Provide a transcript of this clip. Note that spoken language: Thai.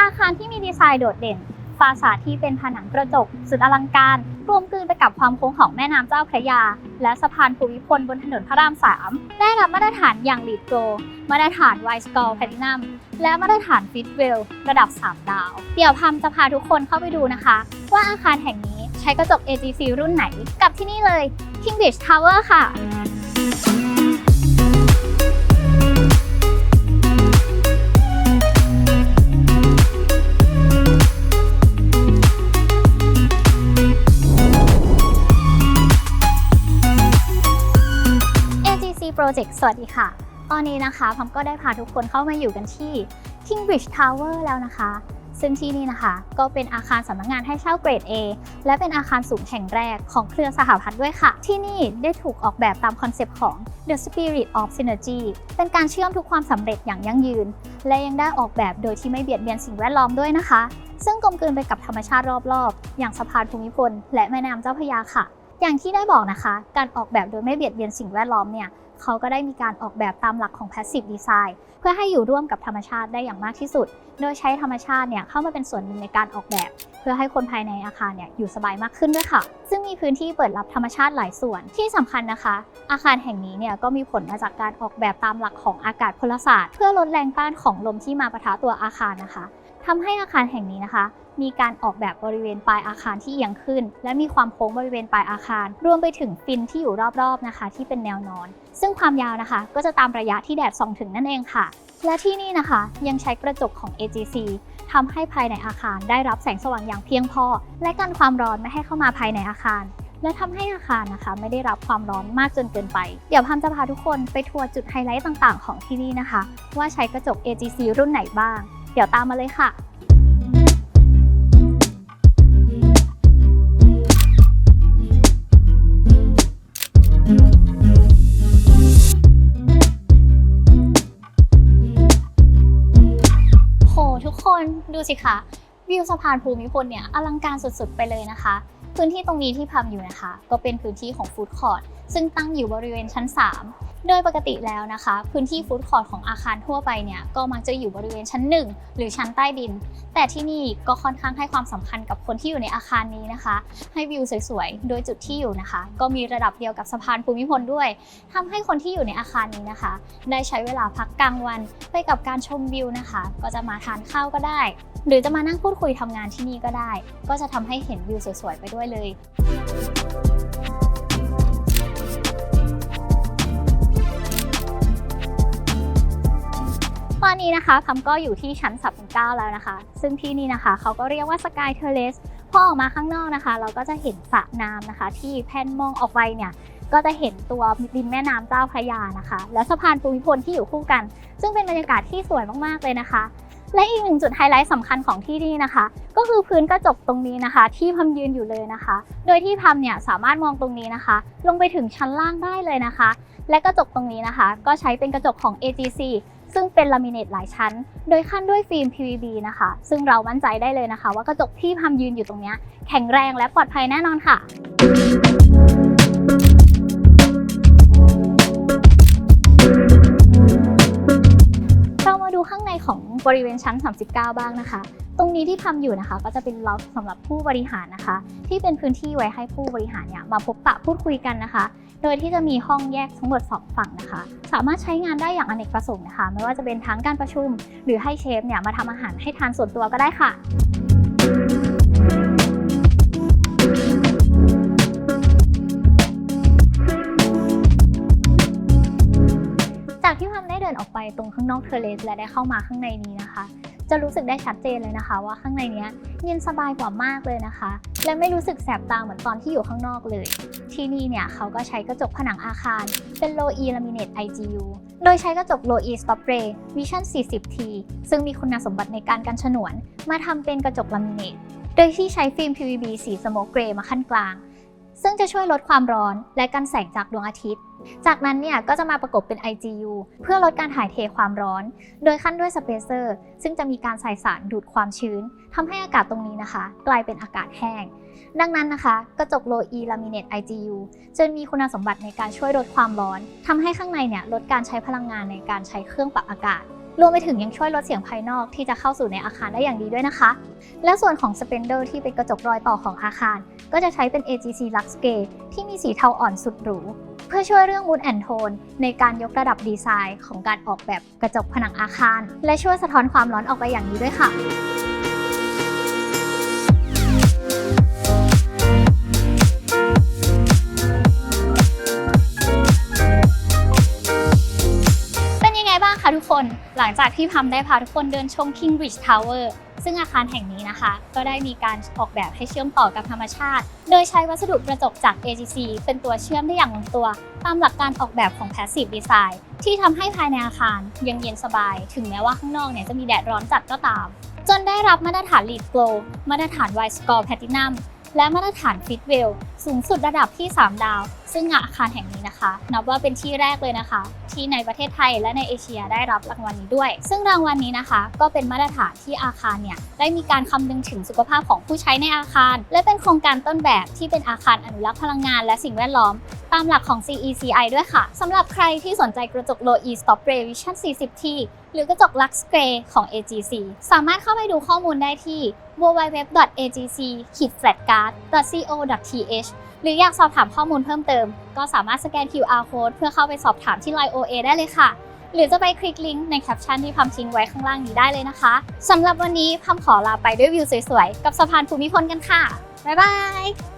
อาคารที่มีดีไซน์โดดเด่นฟาสาดที่เป็นผนังกระจก สุดอลังการรวมกลืนไปกับความโค้งของแม่น้ำเจ้าพระยา และสะพานภูมิพลบนถนนพระราม 3 ได้รับมาตรฐานอย่างลีดโกมาตรฐานไวสกอร์แพลตินัมและมาตรฐานฟิตเวลระดับ 3 ดาว เดี๋ยวพัมจะพาทุกคนเข้าไปดูนะคะ ว่าอาคารแห่งนี้ใช้กระจก AGC รุ่นไหน กับที่นี่เลย King Beach Tower ค่ะ Project สวัสดีค่ะ ตอนนี้นะคะพัมก็ได้พาทุกคนเข้ามาอยู่กันที่ Kingbridge Tower แล้วนะคะ ซึ่งที่นี่นะคะ ก็เป็นอาคารสำนักงานให้เช่าเกรด A และเป็นอาคารสูงแห่งแรกของเครือสหพัฒน์ด้วยค่ะ ที่นี่ได้ถูกออกแบบตามคอนเซปต์ของ The Spirit of Synergy เป็นการเชื่อมทุกความสำเร็จอย่างยั่งยืน และยังได้ออกแบบโดยที่ไม่เบียดเบียนสิ่งแวดล้อมด้วยนะคะ ซึ่งกลมกลืนไปกับธรรมชาติรอบๆ อย่างสะพานภูมิพลและแม่น้ำเจ้าพระยาค่ะ อย่างที่ได้บอกนะคะ การออกแบบโดยไม่เบียดเบียนสิ่งแวดล้อมเนี่ย เขาก็ได้มีการออกแบบตามหลักของ Passive Design เพื่อให้อยู่ร่วมกับธรรมชาติได้อย่างมากที่สุด โดยใช้ธรรมชาติเนี่ยเข้ามาเป็นส่วนหนึ่งในการออกแบบ เพื่อให้คนภายในอาคารเนี่ยอยู่สบายมากขึ้นด้วยค่ะ ซึ่งมีพื้นที่เปิดรับธรรมชาติหลายส่วนที่สำคัญนะคะ อาคารแห่งนี้เนี่ยก็มีผลมาจากการออกแบบตามหลักของอากาศพลศาสตร์ เพื่อลดแรงต้านของลมที่มาปะทะตัวอาคารนะคะทำให้อาคารแห่งนี้นะคะ มีการออกแบบบริเวณปลายอาคารที่เอียงขึ้น และมีความโค้งบริเวณปลายอาคาร รวมไปถึงฟินที่อยู่รอบๆนะคะ ที่เป็นแนวนอน ซึ่งความยาวนะคะ ก็จะตามระยะที่แดดส่องถึงนั่นเองค่ะ และที่นี่นะคะ ยังใช้กระจกของ AGC ทำให้ภายในอาคารได้รับแสงสว่างอย่างเพียงพอ และกันความร้อนไม่ให้เข้ามาภายในอาคาร และทำให้อาคารนะคะ ไม่ได้รับความร้อนมากจนเกินไป เดี๋ยวพัมจะพาทุกคนไปทัวร์จุดไฮไลท์ต่างๆ ของที่นี่นะคะ ว่าใช้กระจก AGC รุ่นไหนบ้าง เดี๋ยวตามมาเลยค่ะ กคนดูสิคะวิวสะพานภูมิพลเนี่ยอลังการสุดๆไปเลยนะคะ พื้นที่ตรงนี้ที่พัมอยู่นะคะ ก็เป็นพื้นที่ของฟู้ดคอร์ท ซึ่งตั้งอยู่บริเวณชั้น 3 โดยปกติแล้วนะคะ พื้นที่ฟู้ดคอร์ทของอาคารทั่วไปเนี่ยก็มักจะอยู่บริเวณชั้น 1 หรือชั้นใต้ดิน แต่ที่นี่ก็ค่อนข้างให้ความสำคัญกับคนที่อยู่ในอาคารนี้นะคะ ให้วิวสวยๆ โดยจุดที่อยู่นะคะ ก็มีระดับเดียวกับสะพานภูมิพลด้วยทำให้คนที่อยู่ในอาคารนี้นะคะ ได้ใช้เวลาพักกลางวันไปกับการชมวิวนะคะ ก็จะมาทานข้าวก็ได้ หรือจะมานั่งพูดคุยทำงานที่นี่ก็ได้ ก็จะทำให้เห็นวิวสวยๆไปด้วยเลย อนนี้นะคะพัมก็อยู่ที่ชั้น 39 แล้วนะคะ ซึ่งที่นี่นะคะเขาก็เรียกว่า Sky Terrace พอออกมาข้างนอกนะคะ เราก็จะเห็นสระน้ำนะคะ ที่แผ่นมองออกไปเนี่ยก็จะเห็นตัวริมแม่น้ำเจ้าพระยานะคะ และสะพานภูมิพลที่อยู่คู่กัน ซึ่งเป็นบรรยากาศที่สวยมากๆเลยนะคะ และอีกหนึ่งจุดไฮไลท์สำคัญของที่นี่นะคะ ก็คือพื้นกระจกตรงนี้นะคะ ที่พัมยืนอยู่เลยนะคะ โดยที่พัมเนี่ยสามารถมองตรงนี้นะคะ ลงไปถึงชั้นล่างได้เลยนะคะ และกระจกตรงนี้นะคะ ก็ใช้เป็นกระจกของ AGC ซึ่งเป็นลามิเนตหลายชั้น โดยขั้นด้วยฟิล์ม PVB นะคะ ซึ่งเรามั่นใจได้เลยนะคะ ว่ากระจกที่พัมยืนอยู่ตรงนี้แข็งแรงและปลอดภัยแน่นอนค่ะเรามาดูข้างในของบริเวณชั้น 39 บ้างนะคะ ตรงนี้ที่ทำอยู่นะคะ ก็จะเป็นล็อบสำหรับผู้บริหารนะคะ ที่เป็นพื้นที่ไว้ให้ผู้บริหารเนี่ยมาพบปะพูดคุยกันนะคะ โดยที่จะมีห้องแยกทั้งหมด2ฝั่งนะคะ สามารถใช้งานได้อย่างอเนกประสงค์นะคะ ไม่ว่าจะเป็นทั้งการประชุม หรือให้เชฟเนี่ยมาทำอาหารให้ทานส่วนตัวก็ได้ค่ะจากที่พัมได้เดินออกไปตรงข้างนอกเทเลสและได้เข้ามาข้างในนี้นะคะ จะรู้สึกได้ชัดเจนเลยนะคะ ว่าข้างในเนี้ยเย็นสบายกว่ามากเลยนะคะ และไม่รู้สึกแสบตาเหมือนตอนที่อยู่ข้างนอกเลย ที่นี่เนี่ยเขาก็ใช้กระจกผนังอาคาร เป็น Low E Laminate IGU โดยใช้กระจก Low E Stop Ray Vision 40T ซึ่งมีคุณสมบัติในการกันฉนวน มาทำเป็นกระจกลามิเนตโดยที่ใช้ฟิล์ม PVB สีสโมกเกรย์มาขั้นกลาง ซึ่งจะช่วยลดความร้อนและกันแสงจากดวงอาทิตย์ จากนั้นเนี่ยก็จะมาประกบเป็น IGU เพื่อลดการถ่ายเทความร้อน โดยขั้นด้วยสเปเซอร์ซึ่งจะมีการใส่สารดูดความชื้นทำให้อากาศตรงนี้นะคะ กลายเป็นอากาศแห้ง ดังนั้นนะคะ กระจก Low E Laminate IGU จะมีคุณสมบัติในการช่วยลดความร้อนทำให้ข้างในเนี่ยลดการใช้พลังงานในการใช้เครื่องปรับอากาศ รวมไปถึงยังช่วยลดเสียงภายนอกที่จะเข้าสู่ในอาคารได้อย่างดีด้วยนะคะ และส่วนของสเปนเดอร์ที่เป็นกระจกรอยต่อของอาคาร ก็จะใช้เป็น AGC Lux Grey ที่มีสีเทาอ่อนสุดหรู เพื่อช่วยเรื่อง Mood and Tone ในการยกระดับดีไซน์ของการออกแบบกระจกผนังอาคาร และช่วยสะท้อนความร้อนออกไปอย่างดีด้วยค่ะ หลังจากที่พัมได้พาทุกคนเดินชม Kingbridge Tower ซึ่งอาคารแห่งนี้นะคะ ก็ได้มีการออกแบบให้เชื่อมต่อกับธรรมชาติ โดยใช้วัสดุกระจกจาก AGC เป็นตัวเชื่อมได้อย่างลงตัว ตามหลักการออกแบบของ Passive Design ที่ทำให้ภายในอาคารยังเย็นสบาย ถึงแม้ว่าข้างนอกเนี่ยจะมีแดดร้อนจัดก็ตาม จนได้รับมาตรฐาน LEED Gold มาตรฐาน White Score Platinum และมาตรฐาน Fitwel สูงสุดระดับที่ 3 ดาว ซึ่งอาคารแห่งนี้นะคะ นับว่าเป็นที่แรกเลยนะคะ ที่ในประเทศไทยและในเอเชียได้รับรางวัลนี้ด้วย ซึ่งรางวัลนี้นะคะ ก็เป็นมาตรฐานที่อาคารเนี่ยได้มีการคำนึงถึงสุขภาพของผู้ใช้ในอาคาร และเป็นโครงการต้นแบบที่เป็นอาคารอนุรักษ์พลังงานและสิ่งแวดล้อมตามหลักของ CECI ด้วยค่ะสำหรับใครที่สนใจกระจก Low E Stop Ray Vision 40T หรือกระจก Lux Grey ของ AGC สามารถเข้าไปดูข้อมูลได้ที่ www.agc-flatguard.co.th หรืออยากสอบถามข้อมูลเพิ่มเติม ก็สามารถสแกน QR code เพื่อเข้าไปสอบถามที่ Line OA ได้เลยค่ะ หรือจะไปคลิกลิงก์ในแคปชั่นที่พัมทิ้งไว้ข้างล่างนี้ได้เลยนะคะสำหรับวันนี้พัมขอลาไปด้วยวิวสวยๆ กับสะพานภูมิพลกันค่ะ บ๊ายบาย